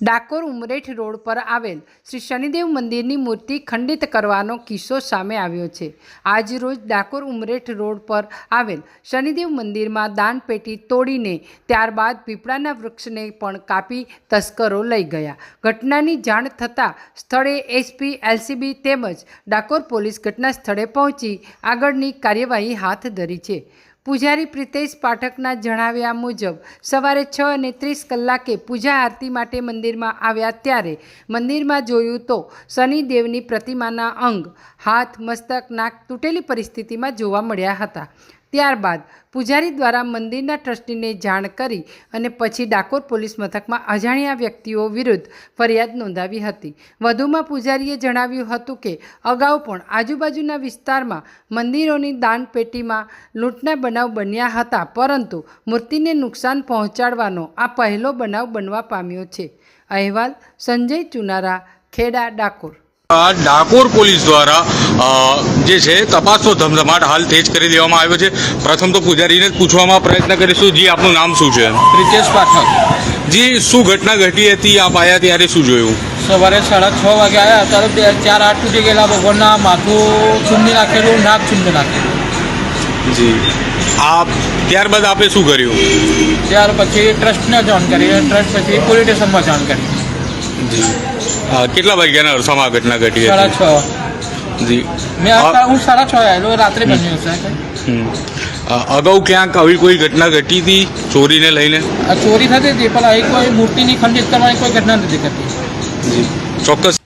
Dakor Umreth road પર આવેલ શ્રી શનિદેવ મંદિરની મૂર્તિ ખંડિત કરવાનો કિસ્સો સામે આવ્યો છે. આજ રોજ ડાકોર ઉમરેઠ રોડ પર આવેલ શનિદેવ મંદિરમાં દાનપેટી તોડીને ત્યારબાદ પીપળાના વૃક્ષને પણ કાપી તસ્કરો લઈ ગયા. ઘટનાની જાણ થતાં સ્થળે એસપી, એલસીબી તેમજ ડાકોર પોલીસ ઘટના સ્થળે પહોંચી આગળની કાર્યવાહી હાથ ધરી છે. પૂજારી પ્રિતેશ પાઠકના જણાવ્યા મુજબ, સવારે છ અને ત્રીસ કલાકે પૂજા આરતી માટે મંદિરમાં આવ્યા ત્યારે મંદિરમાં જોયું તો શનિદેવની પ્રતિમાના અંગ, હાથ, મસ્તક, નાક તૂટેલી પરિસ્થિતિમાં જોવા મળ્યા હતા. ત્યારબાદ પૂજારી દ્વારા મંદિરના ટ્રસ્ટીને જાણ કરી અને પછી ડાકોર પોલીસ મથકમાં અજાણ્યા વ્યક્તિઓ વિરુદ્ધ ફરિયાદ નોંધાવી હતી. વધુમાં પૂજારીએ જણાવ્યું હતું કે, અગાઉ પણ આજુબાજુના વિસ્તારમાં મંદિરોની દાનપેટીમાં લૂંટના બનાવ બન્યા હતા, પરંતુ મૂર્તિને નુકસાન પહોંચાડવાનો આ પહેલો બનાવ બનવા પામ્યો છે. અહેવાલ સંજય ચુનારા, ખેડા, ડાકોર. ડાકોર પોલીસ દ્વારા જે છે તપાસનો ધમધમાટ હાલ તેજ કરી દેવામાં આવ્યો છે. પ્રથમ તો પૂજારીને જ પૂછવામાં પ્રયત્ન કરીશું જી આપનું નામ શું છે? પ્રિતેશ પાઠક. જી શું ઘટના ઘટી હતી? આપ આવ્યા ત્યારે શું જોયું? સવારે સાડા છ વાગે આવ્યા ત્યારે બે ચાર આઠ તૂટી ગયેલા ભગવાનના માથું ચૂંદી નાખેલું નાક ચૂંદી નાખેલું. જી. આપ ત્યારબાદ આપે શું કર્યું? ત્યાર પછી ટ્રસ્ટને જાણ કરી ટ્રસ્ટ પછી પોલીસ સ્ટેશનમાં જાણ કરી. જી. કેટલા વાગ્યાના અરસામાં ઘટના ઘટી સાડા છ. જી. મેં હું સાડા છ આવેલો રાત્રે બન્યું છે અગાઉ ક્યાંક આવી કોઈ ઘટના ઘટી હતી ચોરીને લઈને? ચોરી થતી હતી પણ અહીં કોઈ મૂર્તિની ખંડિત કરવાની કોઈ ઘટના નથી ઘટી જી. ચોક્કસ.